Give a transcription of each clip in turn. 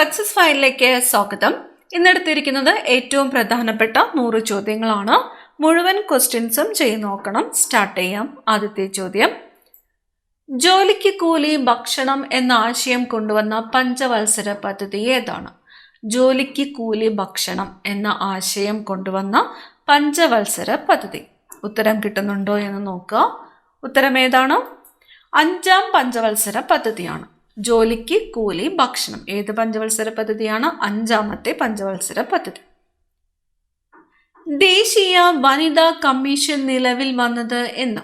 Success ഫയലിലേക്ക് സ്വാഗതം. ഇന്നെടുത്തിരിക്കുന്നത് ഏറ്റവും പ്രധാനപ്പെട്ട നൂറ് ചോദ്യങ്ങളാണ്. മുഴുവൻ ക്വസ്റ്റ്യൻസും ചെയ്തു നോക്കണം. സ്റ്റാർട്ട് ചെയ്യാം. ആദ്യത്തെ ചോദ്യം. ജോലിക്ക് കൂലി ഭക്ഷണം എന്ന ആശയം കൊണ്ടുവന്ന പഞ്ചവത്സര പദ്ധതി ഏതാണ്? ജോലിക്ക് കൂലി ഭക്ഷണം എന്ന ആശയം കൊണ്ടുവന്ന പഞ്ചവത്സര പദ്ധതി. ഉത്തരം കിട്ടുന്നുണ്ടോ എന്ന് നോക്കുക. ഉത്തരം ഏതാണ്? അഞ്ചാം പഞ്ചവത്സര പദ്ധതിയാണ്. ജോലിക്ക് കൂലി ഭക്ഷണം. ഏത് പഞ്ചവത്സര പദ്ധതിയാണ്? അഞ്ചാമത്തെ പഞ്ചവത്സര പദ്ധതി. ദേശീയ വനിതാ കമ്മീഷൻ നിലവിൽ വന്നത് എന്ന്.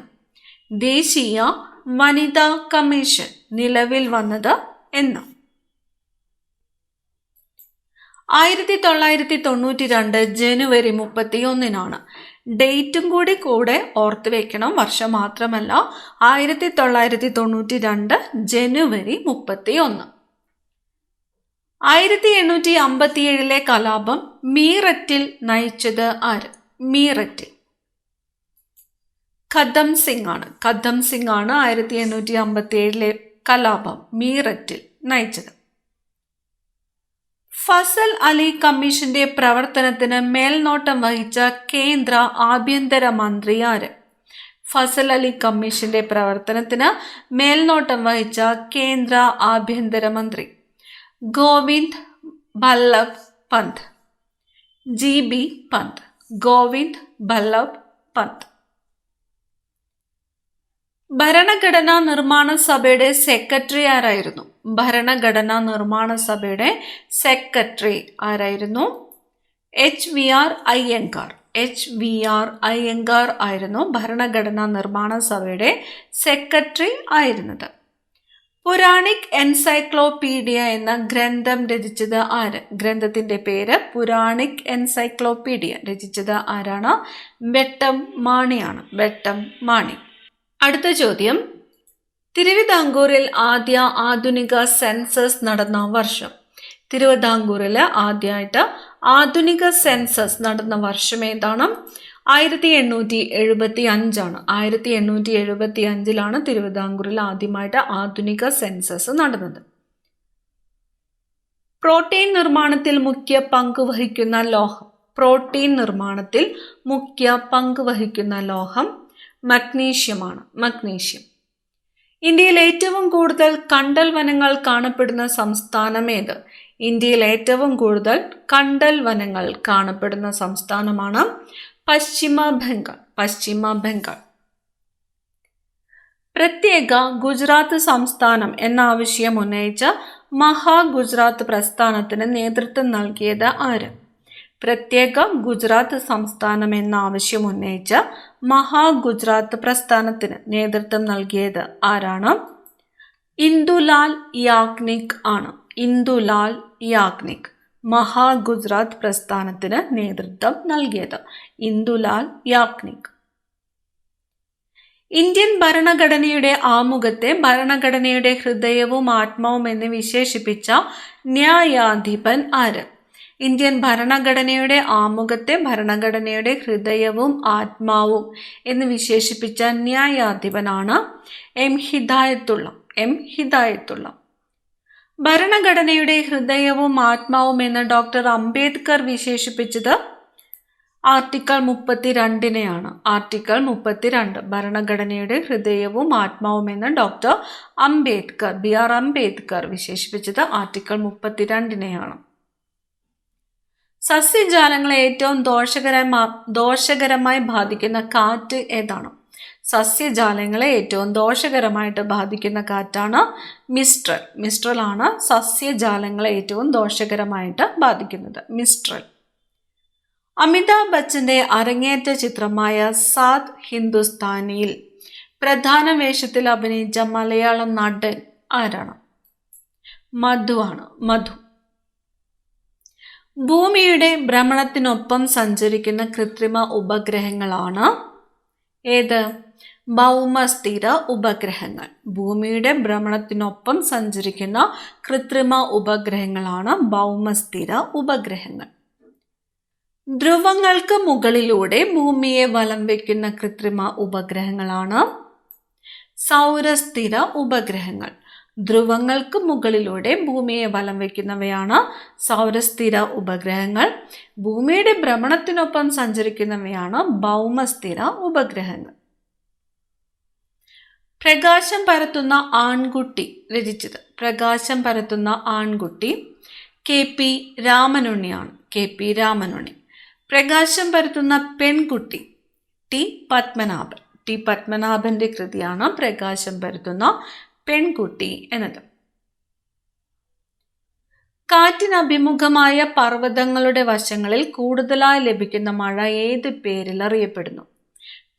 ദേശീയ വനിതാ കമ്മീഷൻ നിലവിൽ വന്നത് എന്ന്. ആയിരത്തി തൊള്ളായിരത്തി തൊണ്ണൂറ്റി രണ്ട് ജനുവരി മുപ്പത്തി ഒന്നിനാണ് ഡേറ്റും കൂടി കൂടെ ഓർത്ത് വെക്കണം. വർഷം മാത്രമല്ല ആയിരത്തി തൊള്ളായിരത്തി തൊണ്ണൂറ്റി രണ്ട് ജനുവരി മുപ്പത്തി ഒന്ന് ആയിരത്തി എണ്ണൂറ്റി അമ്പത്തി ഏഴിലെ കലാപം മീററ്റിൽ നയിച്ചത് ആര്? മീററ്റിൽ. കദം സിംഗ് ആണ് കദം സിംഗ് ആണ് ആയിരത്തി എണ്ണൂറ്റി അമ്പത്തി ഏഴിലെ കലാപം മീററ്റിൽ നയിച്ചത്. ഫസൽ അലി കമ്മീഷന്റെ പ്രവർത്തനത്തിന് മേൽനോട്ടം വഹിച്ച കേന്ദ്ര ആഭ്യന്തര മന്ത്രി ആര്? ഫസൽ അലി കമ്മീഷന്റെ പ്രവർത്തനത്തിന് മേൽനോട്ടം വഹിച്ച കേന്ദ്ര ആഭ്യന്തര മന്ത്രി ഗോവിന്ദ് ബല്ലഭ് പന്ത്. ജി. ബി. പന്ത്. ഗോവിന്ദ് ബല്ലഭ് പന്ത്. ഭരണഘടനാ നിർമ്മാണ സഭയുടെ സെക്രട്ടറി ആരായിരുന്നു ഭരണഘടനാ നിർമ്മാണ സഭയുടെ സെക്രട്ടറി ആരായിരുന്നു? H V R Iyengar. H V R Iyengar ആയിരുന്നു ഭരണഘടനാ നിർമ്മാണ സഭയുടെ സെക്രട്ടറി ആയിരുന്നത്. പുരാണിക് എൻസൈക്ലോപീഡിയ എന്ന ഗ്രന്ഥം രചിച്ചത് ആര്? ഗ്രന്ഥത്തിന്റെ പേര് പുരാണിക് എൻസൈക്ലോപീഡിയ. രചിച്ചത് ആരാണ്? വെട്ടം മാണിയാണ്. വെട്ടം മാണി. അടുത്ത ചോദ്യം. തിരുവിതാംകൂറിൽ ആദ്യ ആധുനിക സെൻസസ് നടന്ന വർഷം. തിരുവിതാംകൂറിൽ ആദ്യമായിട്ട് ആധുനിക സെൻസസ് നടന്ന വർഷം ഏതാണ്? ആയിരത്തി എണ്ണൂറ്റി എഴുപത്തി അഞ്ചാണ് ആയിരത്തി എണ്ണൂറ്റി എഴുപത്തി അഞ്ചിലാണ് തിരുവിതാംകൂറിൽ ആദ്യമായിട്ട് ആധുനിക സെൻസസ് നടന്നത്. പ്രോട്ടീൻ നിർമ്മാണത്തിൽ മുഖ്യ പങ്ക് വഹിക്കുന്ന ലോഹം. പ്രോട്ടീൻ നിർമ്മാണത്തിൽ മുഖ്യ പങ്ക് വഹിക്കുന്ന ലോഹം മഗ്നീഷ്യമാണ്. മഗ്നീഷ്യം. ഇന്ത്യയിൽ ഏറ്റവും കൂടുതൽ കണ്ടൽ വനങ്ങൾ കാണപ്പെടുന്ന സംസ്ഥാനമേത്? ഇന്ത്യയിൽ ഏറ്റവും കൂടുതൽ കണ്ടൽ വനങ്ങൾ കാണപ്പെടുന്ന സംസ്ഥാനമാണ് പശ്ചിമ ബംഗാൾ. പശ്ചിമ ബംഗാൾ. പ്രത്യേക ഗുജറാത്ത് സംസ്ഥാനം എന്ന ആവശ്യം ഉന്നയിച്ച മഹാ ഗുജറാത്ത് പ്രസ്ഥാനത്തിന് നേതൃത്വം നൽകിയത് ആര്? പ്രത്യേക ഗുജറാത്ത് സംസ്ഥാനം എന്ന ആവശ്യം ഉന്നയിച്ച മഹാ ഗുജറാത്ത് പ്രസ്ഥാനത്തിന് നേതൃത്വം നൽകിയത് ആരാണ്? ഇന്ദുലാൽ യാഗ്നിക് ആണ്. ഇന്ദുലാൽ യാഗ്നിക് മഹാ ഗുജറാത്ത് പ്രസ്ഥാനത്തിന് നേതൃത്വം നൽകിയത് ഇന്ദുലാൽ യാഗ്നിക്. ഇന്ത്യൻ ഭരണഘടനയുടെ ആമുഖത്തെ ഭരണഘടനയുടെ ഹൃദയവും ആത്മാവും എന്ന് വിശേഷിപ്പിച്ച ന്യായാധിപൻ ആര്? ഇന്ത്യൻ ഭരണഘടനയുടെ ആമുഖത്തെ ഭരണഘടനയുടെ ഹൃദയവും ആത്മാവും എന്ന് വിശേഷിപ്പിച്ച ന്യായാധിപനാണ് എം ഹിദായത്തുള്ള എം ഹിദായത്തുള്ള. ഭരണഘടനയുടെ ഹൃദയവും ആത്മാവും എന്ന് ഡോക്ടർ അംബേദ്കർ വിശേഷിപ്പിച്ചത് ആർട്ടിക്കിൾ മുപ്പത്തിരണ്ടിനെയാണ്. ആർട്ടിക്കിൾ മുപ്പത്തിരണ്ട്. ഭരണഘടനയുടെ ഹൃദയവും ആത്മാവും എന്ന് doctor Ambedkar B R Ambedkar വിശേഷിപ്പിച്ചത് ആർട്ടിക്കിൾ മുപ്പത്തിരണ്ടിനെയാണ്. സസ്യജാലങ്ങളെ ഏറ്റവും ദോഷകരമായി ദോഷകരമായി ബാധിക്കുന്ന കാറ്റ് ഏതാണ്? സസ്യജാലങ്ങളെ ഏറ്റവും ദോഷകരമായിട്ട് ബാധിക്കുന്ന കാറ്റാണ് മിസ്ട്രൽ. മിസ്ട്രൽ ആണ് സസ്യജാലങ്ങളെ ഏറ്റവും ദോഷകരമായിട്ട് ബാധിക്കുന്നത്. മിസ്ട്രൽ. അമിതാഭ് ബച്ചന്റെ അരങ്ങേറ്റ ചിത്രമായ സാത് ഹിന്ദുസ്ഥാനിയിൽ പ്രധാന വേഷത്തിൽ അഭിനയിച്ച മലയാളം നടൻ ആരാണ്? മധു ആണ്. മധു. ഭൂമിയുടെ ഭ്രമണത്തിനൊപ്പം സഞ്ചരിക്കുന്ന കൃത്രിമ ഉപഗ്രഹങ്ങളാണ് ഏത്? ഭൗമസ്ഥിര ഉപഗ്രഹങ്ങൾ. ഭൂമിയുടെ ഭ്രമണത്തിനൊപ്പം സഞ്ചരിക്കുന്ന കൃത്രിമ ഉപഗ്രഹങ്ങളാണ് ഭൗമസ്ഥിര ഉപഗ്രഹങ്ങൾ. ധ്രുവങ്ങൾക്ക് മുകളിലൂടെ ഭൂമിയെ വലം വയ്ക്കുന്ന കൃത്രിമ ഉപഗ്രഹങ്ങളാണ് സൗരസ്ഥിര ഉപഗ്രഹങ്ങൾ. ധ്രുവങ്ങൾക്ക് മുകളിലൂടെ ഭൂമിയെ വലം വയ്ക്കുന്നവയാണ് സൗരസ്ഥിര ഉപഗ്രഹങ്ങൾ. ഭൂമിയുടെ ഭ്രമണത്തിനൊപ്പം സഞ്ചരിക്കുന്നവയാണ് ഭൗമസ്ഥിര ഉപഗ്രഹങ്ങൾ. പ്രകാശം പരത്തുന്ന ആൺകുട്ടി രചിച്ചത്. പ്രകാശം പരത്തുന്ന ആൺകുട്ടി K P രാമനുണ്ണിയാണ്. K P Ramanunni. പ്രകാശം പരത്തുന്ന പെൺകുട്ടി ടി പത്മനാഭൻ. ടി പത്മനാഭന്റെ കൃതിയാണ് പ്രകാശം പരത്തുന്ന പെൺകുട്ടി എന്നത്. കാറ്റിന് അഭിമുഖമായ പർവതങ്ങളുടെ വശങ്ങളിൽ കൂടുതലായി ലഭിക്കുന്ന മഴ ഏത് പേരിൽ അറിയപ്പെടുന്നു?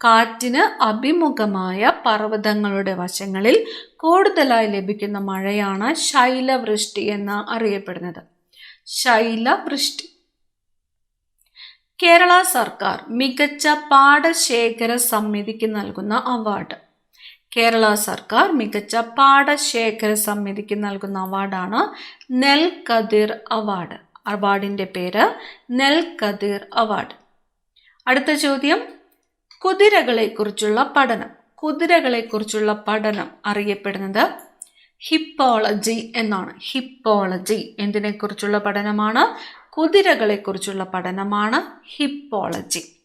കാറ്റിന് അഭിമുഖമായ പർവതങ്ങളുടെ വശങ്ങളിൽ കൂടുതലായി ലഭിക്കുന്ന മഴയാണ് ശൈലവൃഷ്ടി എന്ന് അറിയപ്പെടുന്നത്. ശൈലവൃഷ്ടി. കേരള സർക്കാർ മികച്ച പാടശേഖര സമിതിക്ക് നൽകുന്ന അവാർഡ്. കേരള സർക്കാർ മികച്ച പാടശേഖര സമിതിക്ക് നൽകുന്ന അവാർഡാണ് നെൽകതിർ അവാർഡ്. അവാർഡിന്റെ പേര് നെൽകതിർ അവാർഡ്. അടുത്ത ചോദ്യം. കുതിരകളെക്കുറിച്ചുള്ള പഠനം. കുതിരകളെക്കുറിച്ചുള്ള പഠനം അറിയപ്പെടുന്നത് ഹിപ്പോളജി എന്നാണ്. ഹിപ്പോളജി എന്തിനെക്കുറിച്ചുള്ള പഠനമാണ്? കുതിരകളെക്കുറിച്ചുള്ള പഠനമാണ് ഹിപ്പോളജി.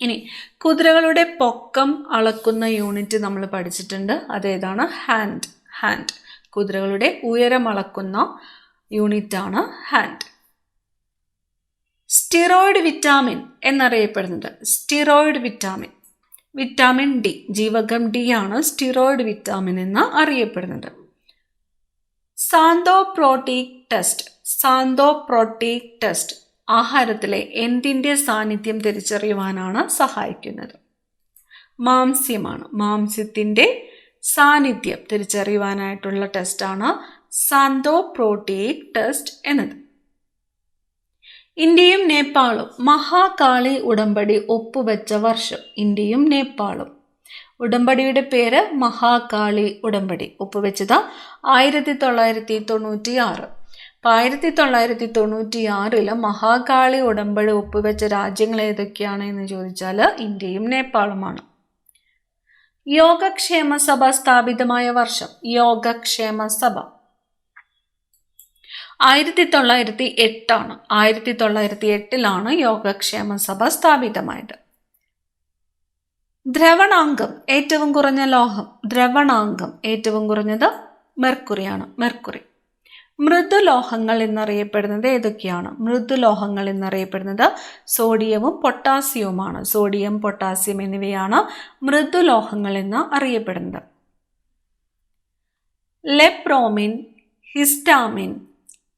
ഇനി കുതിരകളുടെ പൊക്കം അളക്കുന്ന യൂണിറ്റ് നമ്മൾ പഠിച്ചിട്ടുണ്ട്. അതേതാണ് ഹാൻഡ് ഹാൻഡ് കുതിരകളുടെ ഉയരം അളക്കുന്ന യൂണിറ്റാണ് ഹാൻഡ് സ്റ്റിറോയിഡ് വിറ്റാമിൻ എന്നറിയപ്പെടുന്നത്. സ്റ്റിറോയിഡ് വിറ്റാമിൻ വിറ്റാമിൻ ഡി ജീവകം ഡി ആണ് സ്റ്റിറോയിഡ് വിറ്റാമിൻ എന്ന് അറിയപ്പെടുന്നത്. സാന്തോപ്രോട്ടീക് ടെസ്റ്റ് സാന്തോപ്രോട്ടീക് ടെസ്റ്റ് ആഹാരത്തിലെ എന്തിന്റെ സാന്നിധ്യം തിരിച്ചറിയുവാനാണ് സഹായിക്കുന്നത്. മാംസ്യമാണ്. മാംസ്യത്തിന്റെ സാന്നിധ്യം തിരിച്ചറിയുവാനായിട്ടുള്ള ടെസ്റ്റാണ് സാന്തോപ്രോട്ടീക് ടെസ്റ്റ് എന്നത്. ഇന്ത്യയും നേപ്പാളും മഹാകാളി ഉടമ്പടി ഒപ്പുവെച്ച വർഷം. ഇന്ത്യയും നേപ്പാളും. ഉടമ്പടിയുടെ പേര് മഹാകാളി ഉടമ്പടി. ഒപ്പുവെച്ചത് ആയിരത്തി തൊള്ളായിരത്തി തൊണ്ണൂറ്റി ആറ് അപ്പം ആയിരത്തി തൊള്ളായിരത്തി തൊണ്ണൂറ്റി ആറിൽ മഹാകാളി ഉടമ്പടി ഒപ്പുവെച്ച രാജ്യങ്ങൾ ഏതൊക്കെയാണ് എന്ന് ചോദിച്ചാൽ ഇന്ത്യയും നേപ്പാളുമാണ്. യോഗക്ഷേമ സഭ സ്ഥാപിതമായ വർഷം. യോഗക്ഷേമ സഭ. ആയിരത്തി തൊള്ളായിരത്തി എട്ടാണ് ആയിരത്തി തൊള്ളായിരത്തി എട്ടിലാണ് യോഗക്ഷേമ സഭ സ്ഥാപിതമായത്. ദ്രവണാംഗം ഏറ്റവും കുറഞ്ഞ ലോഹം. ദ്രവണാംഗം ഏറ്റവും കുറഞ്ഞത് മെർക്കുറിയാണ്. മെർക്കുറി. മൃദുലോഹങ്ങൾ എന്നറിയപ്പെടുന്നത് ഏതൊക്കെയാണ്? മൃദുലോഹങ്ങൾ എന്നറിയപ്പെടുന്നത് സോഡിയവും പൊട്ടാസ്യവുമാണ്. സോഡിയം പൊട്ടാസ്യം എന്നിവയാണ് മൃദുലോഹങ്ങൾ എന്ന് അറിയപ്പെടുന്നത്. ലെപ്രോമിൻ ഹിസ്റ്റാമിൻ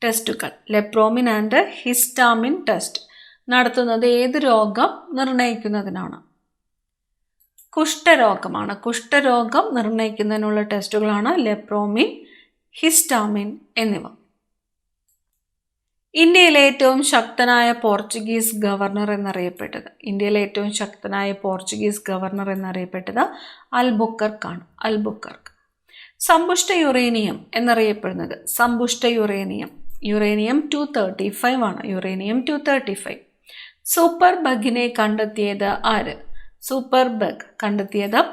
ടെസ്റ്റുകൾ. ലെപ്രോമിൻ ആൻഡ് ഹിസ്റ്റാമിൻ ടെസ്റ്റ് നടത്തുന്നത് ഏത് രോഗം നിർണയിക്കുന്നതിനാണ്? കുഷ്ഠരോഗമാണ്. കുഷ്ഠരോഗം നിർണയിക്കുന്നതിനുള്ള ടെസ്റ്റുകളാണ് ലെപ്രോമിൻ ഹിസ്റ്റാമിൻ എന്നിവ. ഇന്ത്യയിലെ ഏറ്റവും ശക്തനായ പോർച്ചുഗീസ് ഗവർണർ എന്നറിയപ്പെട്ടത് ഇന്ത്യയിലെ ഏറ്റവും ശക്തനായ പോർച്ചുഗീസ് ഗവർണർ എന്നറിയപ്പെട്ടത് അൽബുക്കർക്കാണ് അൽബുക്കർക്ക്. സമ്പുഷ്ട യുറേനിയം എന്നറിയപ്പെടുന്നത് സമ്പുഷ്ട uranium. Uranium two thirty five ആണ്. Uranium two thirty five super ബഗിനെ കണ്ടെത്തിയത് ആര്? സൂപ്പർ ബഗ് കണ്ടെത്തിയത്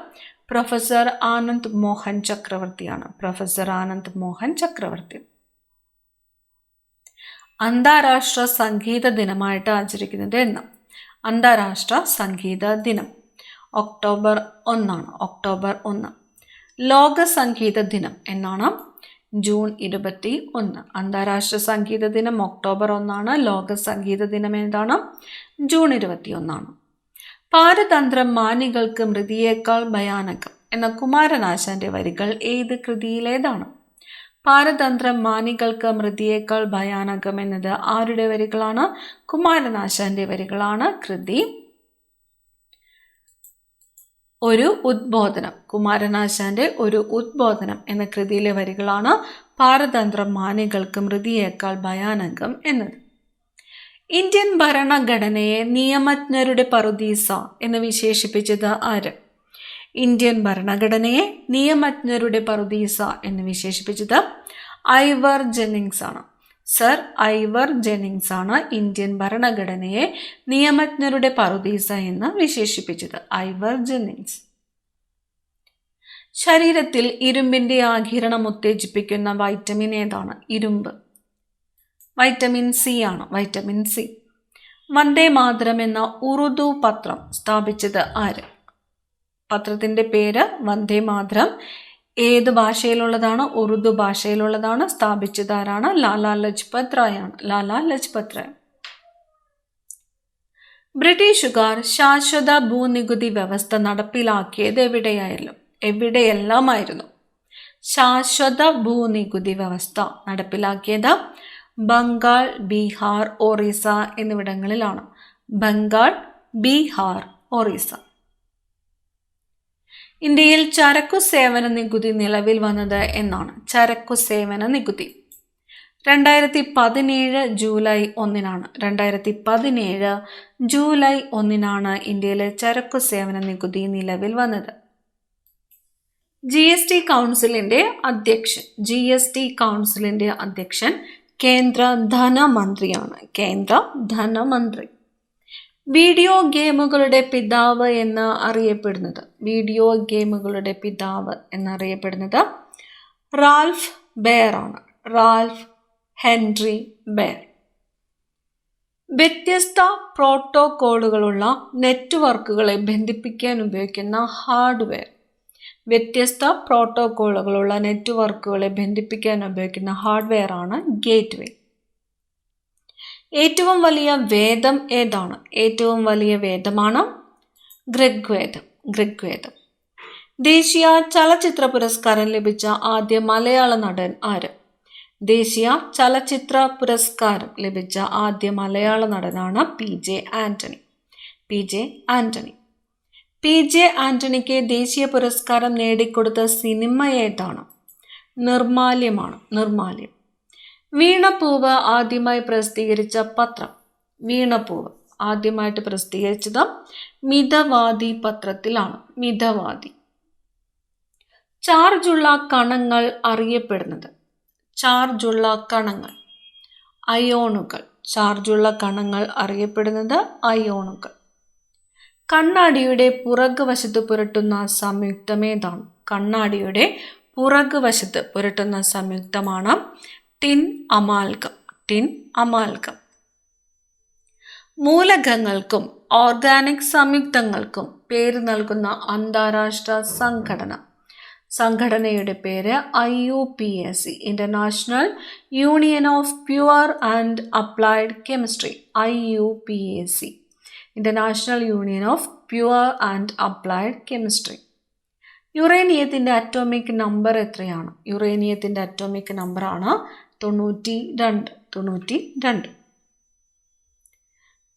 പ്രൊഫസർ ആനന്ദ് മോഹൻ ചക്രവർത്തിയാണ്. പ്രൊഫസർ ആനന്ദ് മോഹൻ ചക്രവർത്തി. അന്താരാഷ്ട്ര സംഗീത ദിനമായിട്ട് ആചരിക്കുന്നത് എന്ന്. അന്താരാഷ്ട്ര സംഗീത ദിനം. ഒക്ടോബർ ഒന്നാണ്. ഒക്ടോബർ ഒന്ന്. ലോക സംഗീത ദിനം എന്നാണ്. ജൂൺ ഇരുപത്തി ഒന്ന്. അന്താരാഷ്ട്ര സംഗീത ദിനം ഒക്ടോബർ ഒന്നാണ്. ലോക സംഗീത ദിനം എന്താണ്? ജൂൺ ഇരുപത്തി ഒന്നാണ്. പാരതന്ത്രം മാനികൾക്ക് മൃതിയേക്കാൾ ഭയാനകം. എന്ന കുമാരനാശാന്റെ വരികൾ ഏത് കൃതിയിലേതാണ്? പാരതന്ത്രം മാനികൾക്ക് മൃതിയേക്കാൾ ഭയാനകം എന്നത് ആരുടെ വരികളാണ്? കുമാരനാശാന്റെ വരികളാണ് കൃതി. ഒരു ഉദ്ബോധനം. കുമാരനാശാന്റെ ഒരു ഉദ്ബോധനം എന്ന കൃതിയിലെ വരികളാണ് പാരതന്ത്രം മാനികൾക്ക് മൃതിയേക്കാൾ ഭയാനകം എന്നത്. ഇന്ത്യൻ ഭരണഘടനയെ നിയമജ്ഞരുടെ പറുദീസ എന്ന് വിശേഷിപ്പിച്ചത് ആര്? ഇന്ത്യൻ ഭരണഘടനയെ നിയമജ്ഞരുടെ പറുദീസ എന്ന് വിശേഷിപ്പിച്ചത് ഐവർ ജെന്നിങ്സ് ആണ്. സർ ഐവർ ജെന്നിങ്സ് ആണ് ഇന്ത്യൻ ഭരണഘടനയെ നിയമജ്ഞരുടെ പറുദീസ എന്ന് വിശേഷിപ്പിച്ചത്. Ivor Jennings. ശരീരത്തിൽ ഇരുമ്പിന്റെ ആകിരണം ഉത്തേജിപ്പിക്കുന്ന വൈറ്റമിൻ ഏതാണ്? ഇരുമ്പ്. വൈറ്റമിൻ സി ആണ് വൈറ്റമിൻ സി. വന്ദേ മാതരം എന്ന ഉറുദു പത്രം സ്ഥാപിച്ചത് ആര്? പത്രത്തിന്റെ പേര് വന്ദേ മാതരം. ഏത് ഭാഷയിലുള്ളതാണ്? ഉറുദു ഭാഷയിലുള്ളതാണ്. സ്ഥാപിച്ചത് ആരാണ്? ലാലാ ലജ്പത് റായ് ആണ് ലാലാ ലജ്പത് റായ്. ബ്രിട്ടീഷുകാർ ശാശ്വത ഭൂനികുതി വ്യവസ്ഥ നടപ്പിലാക്കിയത് എവിടെയായിരുന്നു? എവിടെയെല്ലാമായിരുന്നു? ശാശ്വത ഭൂനികുതി വ്യവസ്ഥ നടപ്പിലാക്കിയത് ബംഗാൾ ബീഹാർ ഒറീസ എന്നിവിടങ്ങളിലാണ്. ബംഗാൾ ബീഹാർ ഒറീസ. ഇന്ത്യയിൽ ചരക്കു സേവന നികുതി നിലവിൽ വന്നത് എന്നാണ്. ചരക്കു സേവന നികുതി. രണ്ടായിരത്തി പതിനേഴ് ജൂലൈ ഒന്നിനാണ്. രണ്ടായിരത്തി പതിനേഴ് ജൂലൈ ഒന്നിനാണ് ഇന്ത്യയിലെ ചരക്കു സേവന നികുതി നിലവിൽ വന്നത്. ജി എസ് ടി കൗൺസിലിന്റെ അധ്യക്ഷൻ. ജി എസ് ടി കൗൺസിലിന്റെ അധ്യക്ഷൻ കേന്ദ്ര ധനമന്ത്രിയാണ്. കേന്ദ്ര ധനമന്ത്രി. വീഡിയോ ഗെയിമുകളുടെ പിതാവ് എന്ന് അറിയപ്പെടുന്നത്. വീഡിയോ ഗെയിമുകളുടെ പിതാവ് എന്നറിയപ്പെടുന്നത് റാൽഫ് ബെയർ ആണ് റാൽഫ് ഹെൻറി ബെയർ. വ്യത്യസ്ത പ്രോട്ടോകോളുകളുള്ള നെറ്റ്വർക്കുകളെ ബന്ധിപ്പിക്കാൻ ഉപയോഗിക്കുന്ന ഹാർഡ്വെയർ. വ്യത്യസ്ത പ്രോട്ടോക്കോളുകളുള്ള നെറ്റ്വർക്കുകളെ ബന്ധിപ്പിക്കാൻ ഉപയോഗിക്കുന്ന ഹാർഡ്വെയർ ആണ് ഗേറ്റ്വേ. ഏറ്റവും വലിയ വേദം ഏതാണ്? ഏറ്റവും വലിയ വേദമാണ് ഋഗ്വേദം ഋഗ്വേദം ദേശീയ ചലച്ചിത്ര പുരസ്കാരം ലഭിച്ച ആദ്യ മലയാള നടൻ ആര്? ദേശീയ ചലച്ചിത്ര പുരസ്കാരം ലഭിച്ച ആദ്യ മലയാള നടനാണ് P J Antony. P J Antony. P J ആന്റണിക്ക് ദേശീയ പുരസ്കാരം നേടിക്കൊടുത്ത സിനിമ ഏതാണ്? നിർമാല്യമാണ് നിർമാല്യം. വീണപ്പൂവ് ആദ്യമായി പ്രസിദ്ധീകരിച്ച പത്രം. വീണപ്പൂവ് ആദ്യമായിട്ട് പ്രസിദ്ധീകരിച്ചത് മിതവാദി പത്രത്തിലാണ് മിതവാദി. ചാർജുള്ള കണങ്ങൾ അറിയപ്പെടുന്നത് ചാർജുള്ള കണങ്ങൾ. അയോണുകൾ ചാർജുള്ള കണങ്ങൾ അറിയപ്പെടുന്നത് അയോണുകൾ. കണ്ണാടിയുടെ പുറക് വശത്ത് പുരട്ടുന്ന സംയുക്തമേതാണ്. കണ്ണാടിയുടെ പുറക് വശത്ത് പുരട്ടുന്ന സംയുക്തമാണ് ടിൻ അമാൽഗം ടിൻ അമാൽഗം മൂലകങ്ങൾക്കും ഓർഗാനിക് സംയുക്തങ്ങൾക്കും പേര് നൽകുന്ന അന്താരാഷ്ട്ര സംഘടന. സംഘടനയുടെ പേര് I U P S C international union of pure and applied chemistry I U P S C. International union of pure and applied chemistry യുറേനിയത്തിന്റെ atomic number എത്രയാണ്? യുറേനിയത്തിന്റെ അറ്റോമിക് നമ്പറാണ് തൊണ്ണൂറ്റി രണ്ട് തൊണ്ണൂറ്റി രണ്ട്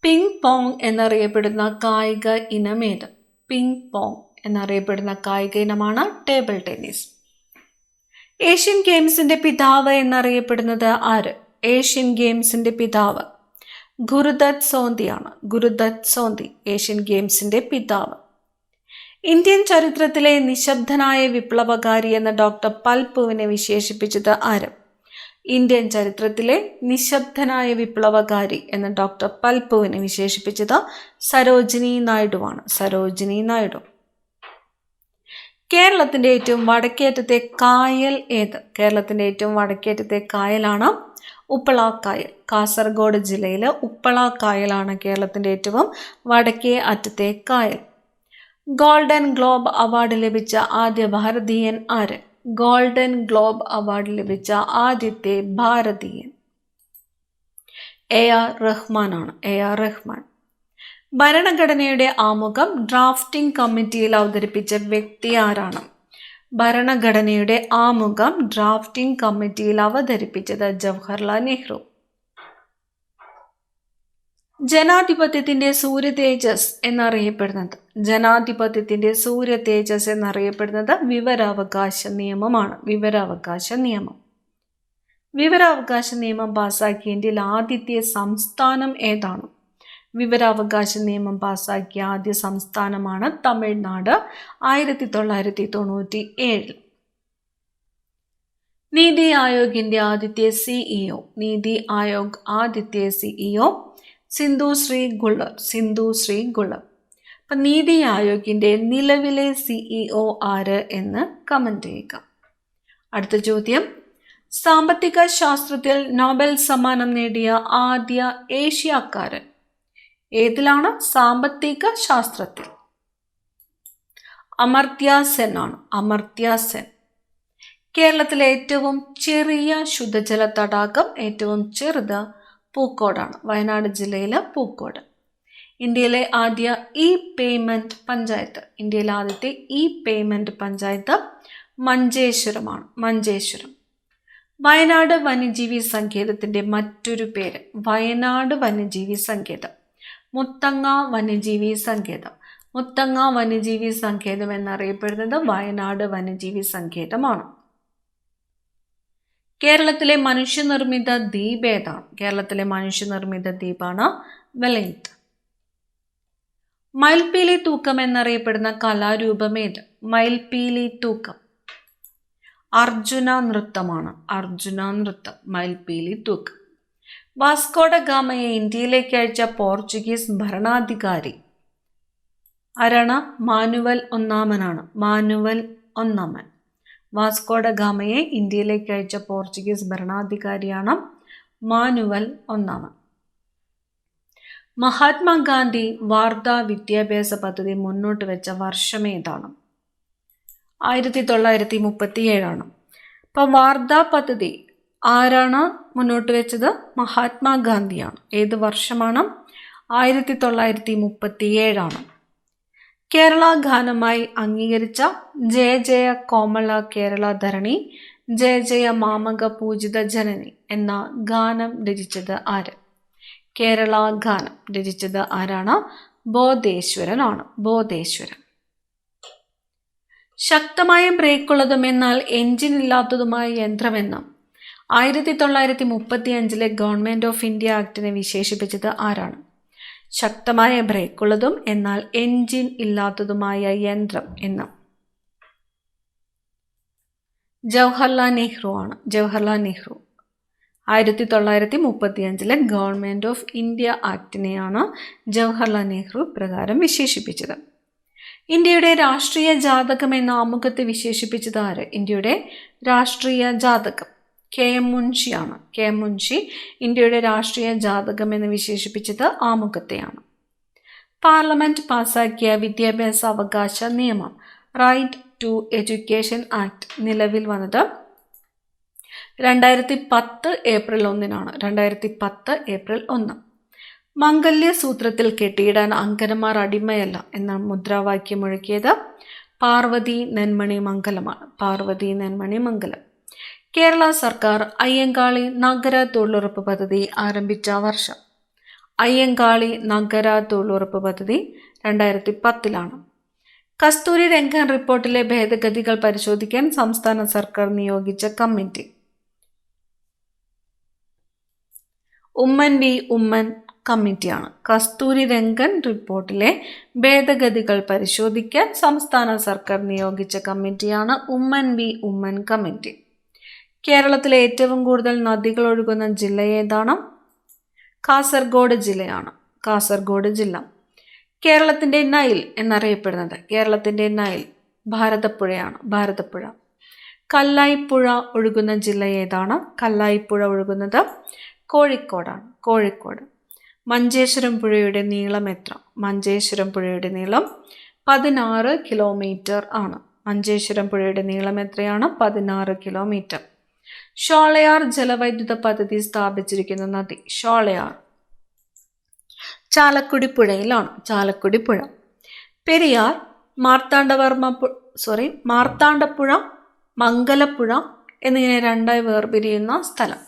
പിങ് പോങ് എന്നറിയപ്പെടുന്ന കായിക ഇനമേത് പിങ് പോങ് എന്നറിയപ്പെടുന്ന കായിക ഇനമാണ് ടേബിൾ ടെന്നീസ് ഏഷ്യൻ ഗെയിംസിന്റെ പിതാവ് എന്നറിയപ്പെടുന്നത് ആര്? ഏഷ്യൻ ഗെയിംസിന്റെ പിതാവ്. ഗുരുദത്ത് സോന്തിയാണ്. ഗുരുദത്ത് സോന്തി ഏഷ്യൻ ഗെയിംസിന്റെ പിതാവ്. ഇന്ത്യൻ ചരിത്രത്തിലെ നിശബ്ദനായ വിപ്ലവകാരി എന്ന ഡോക്ടർ പൽപുവിനെ വിശേഷിപ്പിച്ചത് ആര്? ഇന്ത്യൻ ചരിത്രത്തിലെ നിശബ്ദനായ വിപ്ലവകാരി എന്ന ഡോക്ടർ പൽപുവിനെ വിശേഷിപ്പിച്ചത് സരോജിനി നായിഡുവാണ്. സരോജിനി നായിഡു. കേരളത്തിന്റെ ഏറ്റവും വടക്കേറ്റത്തെ കായൽ ഏത്? കേരളത്തിന്റെ ഏറ്റവും വടക്കേറ്റത്തെ കായലാണ് ഉപ്പള കായൽ കാസർഗോഡ് ജില്ലയിലെ ഉപ്പളാക്കായലാണ് കേരളത്തിന്റെ ഏറ്റവും വടക്കേ അറ്റത്തെ കായൽ. ഗോൾഡൻ ഗ്ലോബ് അവാർഡ് ലഭിച്ച ആദ്യ ഭാരതീയൻ ആര്? ഗോൾഡൻ ഗ്ലോബ് അവാർഡ് ലഭിച്ച ആദ്യത്തെ ഭാരതീയൻ. A R റഹ്മാനാണ്. A R Rahman. ഭരണഘടനയുടെ ആമുഖം ഡ്രാഫ്റ്റിംഗ് കമ്മിറ്റിയിൽ അവതരിപ്പിച്ച വ്യക്തി ആരാണ്? ഭരണഘടനയുടെ ആമുഖം ഡ്രാഫ്റ്റിംഗ് കമ്മിറ്റിയിൽ അവതരിപ്പിച്ചത് ജവഹർലാൽ നെഹ്റു. ജനാധിപത്യത്തിന്റെ സൂര്യ തേജസ് എന്നറിയപ്പെടുന്നത്. ജനാധിപത്യത്തിന്റെ സൂര്യ തേജസ് എന്നറിയപ്പെടുന്നത് വിവരാവകാശ നിയമമാണ്. വിവരാവകാശ നിയമം. വിവരാവകാശ നിയമം പാസാക്കിയതിൽ ആദ്യത്തെ സംസ്ഥാനം ഏതാണ്? വിവരാവകാശ നിയമം പാസാക്കിയ ആദ്യ സംസ്ഥാനമാണ് തമിഴ്നാട് ആയിരത്തി തൊള്ളായിരത്തി തൊണ്ണൂറ്റി ഏഴിൽ നീതി ആയോഗിന്റെ ആദ്യത്തെ സിഇഒ നീതി ആയോഗ് ആദ്യത്തെ സിഇഒ സിന്ധു ശ്രീ ഗുള്ളർ സിന്ധു ശ്രീ ഗുള്ളർ അപ്പം നീതി ആയോഗിന്റെ നിലവിലെ സിഇഒ ആര് എന്ന് കമന്റ് ചെയ്യുക. അടുത്ത ചോദ്യം. സാമ്പത്തിക ശാസ്ത്രത്തിൽ നോബൽ സമ്മാനം നേടിയ ആദ്യ ഏഷ്യക്കാരൻ ഏതിലാണ്? സാമ്പത്തിക ശാസ്ത്രത്തിൽ. അമർത്യ സെൻ ആണ്. അമർത്യ സെൻ. കേരളത്തിലെ ഏറ്റവും ചെറിയ ശുദ്ധജല തടാകം ഏറ്റവും ചെറുത് പൂക്കോടാണ്. വയനാട് ജില്ലയിലെ പൂക്കോട്. ഇന്ത്യയിലെ ആദ്യ ഇ പേയ്മെന്റ് പഞ്ചായത്ത്. ഇന്ത്യയിലെ ആദ്യത്തെ ഇ പേയ്മെന്റ് പഞ്ചായത്ത് മഞ്ചേശ്വരമാണ്. മഞ്ചേശ്വരം. വയനാട് വന്യജീവി സങ്കേതത്തിന്റെ മറ്റൊരു പേര്. വയനാട് വന്യജീവി സങ്കേതം. മുത്തങ്ങ വന്യജീവി സങ്കേതം. മുത്തങ്ങ വന്യജീവി സങ്കേതം എന്നറിയപ്പെടുന്നത് വയനാട് വന്യജീവി സങ്കേതമാണ്. കേരളത്തിലെ മനുഷ്യനിർമ്മിത ദ്വീപ് ഏതാണ്? കേരളത്തിലെ മനുഷ്യനിർമ്മിത ദ്വീപാണ് വെലയിത്ത് മയിൽപീലി തൂക്കം എന്നറിയപ്പെടുന്ന കലാരൂപം ഏത്? മയിൽപീലി തൂക്കം. അർജുന നൃത്തമാണ്. അർജുന നൃത്തം. മയിൽപീലി തൂക്കം. വാസ്കോഡ ഗാമയെ ഇന്ത്യയിലേക്ക് അയച്ച പോർച്ചുഗീസ് ഭരണാധികാരി. അരണ മാനുവൽ ഒന്നാമനാണ്. മാനുവൽ ഒന്നാമൻ. വാസ്കോഡ ഗാമയെ ഇന്ത്യയിലേക്ക് അയച്ച പോർച്ചുഗീസ് ഭരണാധികാരിയാണ് മാനുവൽ ഒന്നാമൻ. മഹാത്മാഗാന്ധി വാർത്താ വിദ്യാഭ്യാസ പദ്ധതി മുന്നോട്ട് വെച്ച വർഷം ഏതാണ്? ആയിരത്തി തൊള്ളായിരത്തി മുപ്പത്തി ഏഴാണ് അപ്പം വാർത്താ പദ്ധതി ആരാണ് മുന്നോട്ട് വെച്ചത്? മഹാത്മാഗാന്ധിയാണ്. ഏത് വർഷമാണ്? ആയിരത്തി തൊള്ളായിരത്തി മുപ്പത്തി ഏഴാണ് കേരള ഗാനമായി അംഗീകരിച്ച ജയ ജയ കോമള കേരള ധരണി ജയ ജയ മാമക പൂജിത ജനനി എന്ന ഗാനം രചിച്ചത് ആര്? കേരള ഗാനം രചിച്ചത് ആരാണ്? ബോധേശ്വരനാണ്. ബോധേശ്വരൻ. ശക്തമായ ബ്രേക്കുള്ളതും എന്നാൽ എഞ്ചിൻ ഇല്ലാത്തതുമായ യന്ത്രമെന്നും ആയിരത്തി തൊള്ളായിരത്തി മുപ്പത്തി അഞ്ചിലെ ഗവൺമെന്റ് ഓഫ് ഇന്ത്യ ആക്ടിനെ വിശേഷിപ്പിച്ചത് ആരാണ്? ശക്തമായ ബ്രേക്കുള്ളതും എന്നാൽ എൻജിൻ ഇല്ലാത്തതുമായ യന്ത്രം എന്ന്. ജവഹർലാൽ നെഹ്റു ആണ്. ജവഹർലാൽ നെഹ്റു. ആയിരത്തി തൊള്ളായിരത്തി മുപ്പത്തി അഞ്ചിലെ ഗവൺമെന്റ് ഓഫ് ഇന്ത്യ ആക്ടിനെയാണ് ജവഹർലാൽ നെഹ്റു പ്രകാരം വിശേഷിപ്പിച്ചത്. ഇന്ത്യയുടെ രാഷ്ട്രീയ ജാതകം എന്ന ആമുഖത്തെ വിശേഷിപ്പിച്ചത് ആര്? ഇന്ത്യയുടെ രാഷ്ട്രീയ ജാതകം. കെ എം മുൻഷിയാണ് കെ എം മുൻഷി ഇന്ത്യയുടെ രാഷ്ട്രീയ ജാതകം എന്ന് വിശേഷിപ്പിച്ചത് ആമുഖത്തെയാണ്. പാർലമെന്റ് പാസാക്കിയ വിദ്യാഭ്യാസ അവകാശ നിയമം റൈറ്റ് ടു എഡ്യൂക്കേഷൻ ആക്ട് നിലവിൽ വന്നത് രണ്ടായിരത്തി പത്ത് ഏപ്രിൽ ഒന്നിനാണ്. രണ്ടായിരത്തി പത്ത് ഏപ്രിൽ ഒന്ന്. മംഗല്യ സൂത്രത്തിൽ കെട്ടിയിടാൻ അങ്കനമാർ അടിമയല്ല എന്ന മുദ്രാവാക്യം മുഴക്കിയത് പാർവതി നെന്മണി മംഗലമാണ്. പാർവതി നെന്മണി മംഗലം. കേരള സർക്കാർ അയ്യങ്കാളി നഗര തൊഴിലുറപ്പ് പദ്ധതി ആരംഭിച്ച വർഷം. അയ്യങ്കാളി നഗര തൊഴിലുറപ്പ് പദ്ധതി രണ്ടായിരത്തി പത്തിലാണ് കസ്തൂരി രംഗൻ റിപ്പോർട്ടിലെ ഭേദഗതികൾ പരിശോധിക്കാൻ സംസ്ഥാന സർക്കാർ നിയോഗിച്ച കമ്മിറ്റി. ഉമ്മൻ വി ഉമ്മൻ കമ്മിറ്റിയാണ്. കസ്തൂരി രംഗൻ റിപ്പോർട്ടിലെ ഭേദഗതികൾ പരിശോധിക്കാൻ സംസ്ഥാന സർക്കാർ നിയോഗിച്ച കമ്മിറ്റിയാണ് ഉമ്മൻ വി ഉമ്മൻ കമ്മിറ്റി. കേരളത്തിലെ ഏറ്റവും കൂടുതൽ നദികൾ ഒഴുകുന്ന ജില്ല ഏതാണ്? കാസർഗോഡ് ജില്ലയാണ്. കാസർഗോഡ് ജില്ല. കേരളത്തിന്റെ നൈൽ എന്നറിയപ്പെടുന്നത് കേരളത്തിന്റെ നൈൽ ഭാരതപ്പുഴയാണ്. ഭാരതപ്പുഴ. കല്ലായിപ്പുഴ ഒഴുകുന്ന ജില്ല ഏതാണ്? കല്ലായിപ്പുഴ ഒഴുകുന്നത് കോഴിക്കോടാണ്. കോഴിക്കോട്. മഞ്ചേശ്വരം പുഴയുടെ നീളം എത്ര? മഞ്ചേശ്വരം പുഴയുടെ നീളം പതിനാറ് കിലോമീറ്റർ ആണ്. മഞ്ചേശ്വരം പുഴയുടെ നീളം എത്രയാണ്? പതിനാറ് കിലോമീറ്റർ. ഷോളയാർ ജലവൈദ്യുത പദ്ധതി സ്ഥാപിച്ചിരിക്കുന്ന നദി ഷോളയാർ. ചാലക്കുടി പുഴയിലാണ് ചാലക്കുടി പുഴ പെരിയാർ മാർത്താണ്ഡവർമ്മ സോറി മാർത്താണ്ഡപ്പുഴ മംഗലപ്പുഴ എന്നിങ്ങനെ രണ്ടായി വേർപിരിയുന്ന സ്ഥലം.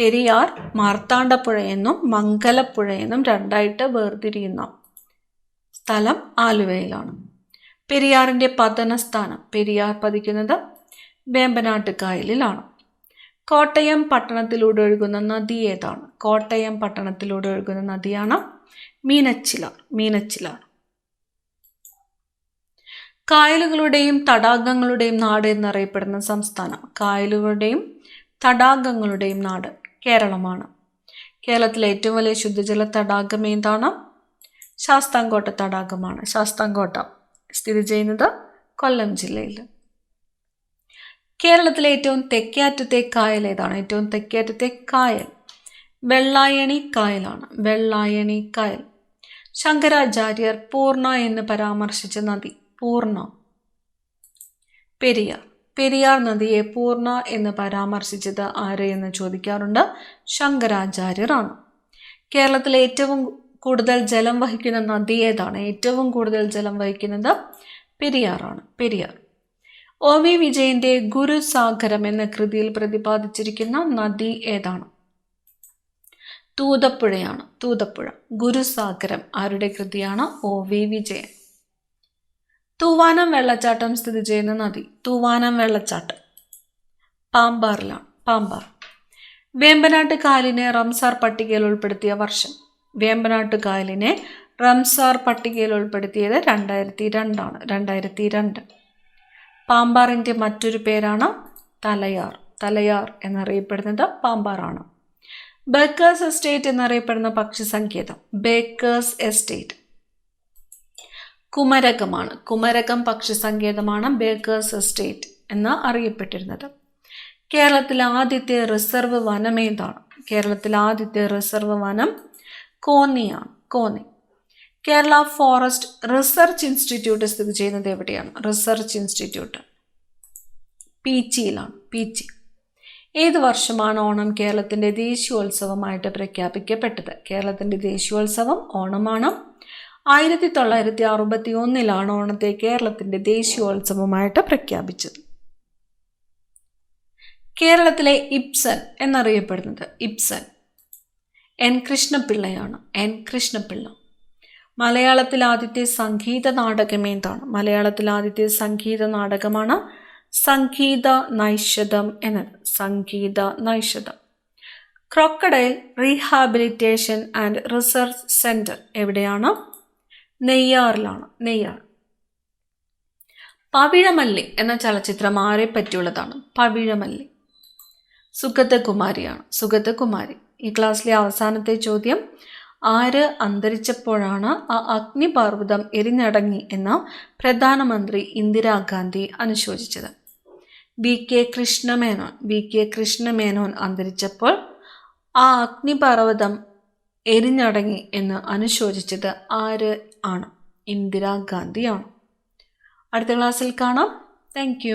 പെരിയാർ മാർത്താണ്ഡപ്പുഴ എന്നും മംഗലപ്പുഴ എന്നും രണ്ടായിട്ട് വേർതിരിയുന്ന സ്ഥലം ആലുവയിലാണ്. പെരിയാറിന്റെ പതനസ്ഥാനം പെരിയാർ പതിക്കുന്നത് വേമ്പനാട്ട് കായലിലാണ് കോട്ടയം പട്ടണത്തിലൂടെ ഒഴുകുന്ന നദി ഏതാണ്? കോട്ടയം പട്ടണത്തിലൂടെ ഒഴുകുന്ന നദിയാണ് മീനച്ചിലാർ മീനച്ചിലാർ കായലുകളുടെയും തടാകങ്ങളുടെയും നാട് എന്നറിയപ്പെടുന്ന സംസ്ഥാനം. കായലുകളുടെയും തടാകങ്ങളുടെയും നാട് കേരളമാണ്. കേരളത്തിലെ ഏറ്റവും വലിയ ശുദ്ധജല തടാകം ഏതാണ്? ശാസ്താംകോട്ട തടാകമാണ്. ശാസ്താംകോട്ട സ്ഥിതി ചെയ്യുന്നത് കൊല്ലം ജില്ലയിൽ. കേരളത്തിലെ ഏറ്റവും തെക്കേയറ്റത്തെ കായൽ ഏതാണ്? ഏറ്റവും തെക്കേയറ്റത്തെ കായൽ. വെള്ളായണി കായലാണ്. വെള്ളായണി കായൽ. ശങ്കരാചാര്യർ പൂർണ എന്ന് പരാമർശിച്ച നദി. പൂർണ പെരിയാർ. പെരിയാർ നദിയെ പൂർണ എന്ന് പരാമർശിച്ചത് ആര് എന്ന് ചോദിക്കാറുണ്ട് ശങ്കരാചാര്യരാണ്. കേരളത്തിലെ ഏറ്റവും കൂടുതൽ ജലം വഹിക്കുന്ന നദി ഏതാണ്? ഏറ്റവും കൂടുതൽ ജലം വഹിക്കുന്നത് പെരിയാറാണ്. പെരിയാർ. ഒ വി വിജയന്റെ ഗുരുസാഗരം എന്ന കൃതിയിൽ പ്രതിപാദിച്ചിരിക്കുന്ന നദി ഏതാണ്? തൂതപ്പുഴയാണ്. തൂതപ്പുഴ. ഗുരുസാഗരം ആരുടെ കൃതിയാണ്? O V Vijayan. തൂവാനം വെള്ളച്ചാട്ടം സ്ഥിതി ചെയ്യുന്ന നദി. തൂവാനം വെള്ളച്ചാട്ടം. പാമ്പാറിലാണ്. പാമ്പാർ. വേമ്പനാട്ട് കായലിനെ റംസാർ പട്ടികയിൽ ഉൾപ്പെടുത്തിയ വർഷം. വേമ്പനാട്ട് കായലിനെ റംസാർ പട്ടികയിൽ ഉൾപ്പെടുത്തിയത് രണ്ടായിരത്തി രണ്ടാണ്. രണ്ടായിരത്തി രണ്ട്. പാമ്പാറിന്റെ മറ്റൊരു പേരാണ് തലയാർ. തലയാർ എന്നറിയപ്പെടുന്നത് പാമ്പാറാണ്. ബേക്കേഴ്സ് എസ്റ്റേറ്റ് എന്നറിയപ്പെടുന്ന പക്ഷി സങ്കേതം. Baker's estate. കുമരകമാണ്. കുമരകം പക്ഷി സങ്കേതമാണ് ബേക്കേഴ്സ് എസ്റ്റേറ്റ് എന്ന് അറിയപ്പെട്ടിരുന്നത്. കേരളത്തിലെ ആദ്യത്തെ റിസർവ് വനം ഏതാണ്? കേരളത്തിലെ ആദ്യത്തെ റിസർവ് വനം കോന്നിയാണ്. Konni. Kerala forest research institute സ്ഥിതി ചെയ്യുന്നത് എവിടെയാണ്? Research institute. പീച്ചിയിലാണ്. പീച്ചി. ഏത് വർഷമാണ് ഓണം കേരളത്തിന്റെ ദേശീയോത്സവമായിട്ട് പ്രഖ്യാപിക്കപ്പെട്ടത്? കേരളത്തിന്റെ ദേശീയോത്സവം ഓണമാണ്. ആയിരത്തി തൊള്ളായിരത്തി അറുപത്തി ഒന്നിലാണ് ഓണത്തെ കേരളത്തിന്റെ ദേശീയോത്സവമായിട്ട് പ്രഖ്യാപിച്ചത്. കേരളത്തിലെ ഇപ്സൻ എന്നറിയപ്പെടുന്നത്. ഇപ്സൻ. എൻ കൃഷ്ണപിള്ളയാണ്. എൻ കൃഷ്ണപിള്ള. മലയാളത്തിൽ ആദ്യത്തെ സംഗീത നാടകം എന്താണ്? മലയാളത്തിൽ ആദ്യത്തെ സംഗീത നാടകമാണ് സംഗീത നൈഷധം എന്നത്. Sangeetha Naishadham. Crocodile rehabilitation and research centre എവിടെയാണ്? നെയ്യാറിലാണ്. നെയ്യാർ. പവിഴമല്ലി എന്ന ചലച്ചിത്രം ആരെ പറ്റിയുള്ളതാണ്? പവിഴമല്ലി. സുഗതകുമാരിയാണ്. സുഗതകുമാരി. ഈ ക്ലാസ്സിലെ അവസാനത്തെ ചോദ്യം ആര് അന്തരിച്ചപ്പോഴാണ് ആ അഗ്നിപാർവതം എരിഞ്ഞടങ്ങി എന്ന് പ്രധാനമന്ത്രി Indira Gandhi അനുശോചിച്ചത്. V K Krishna Menon V K Krishna Menon അന്തരിച്ചപ്പോൾ ആ അഗ്നിപർവതം എരിഞ്ഞടങ്ങി എന്ന് അനുശോചിച്ചത് ആര് ആണ്? ഇന്ദിരാഗാന്ധിയാണ് അടുത്ത ക്ലാസ്സിൽ കാണാം. താങ്ക്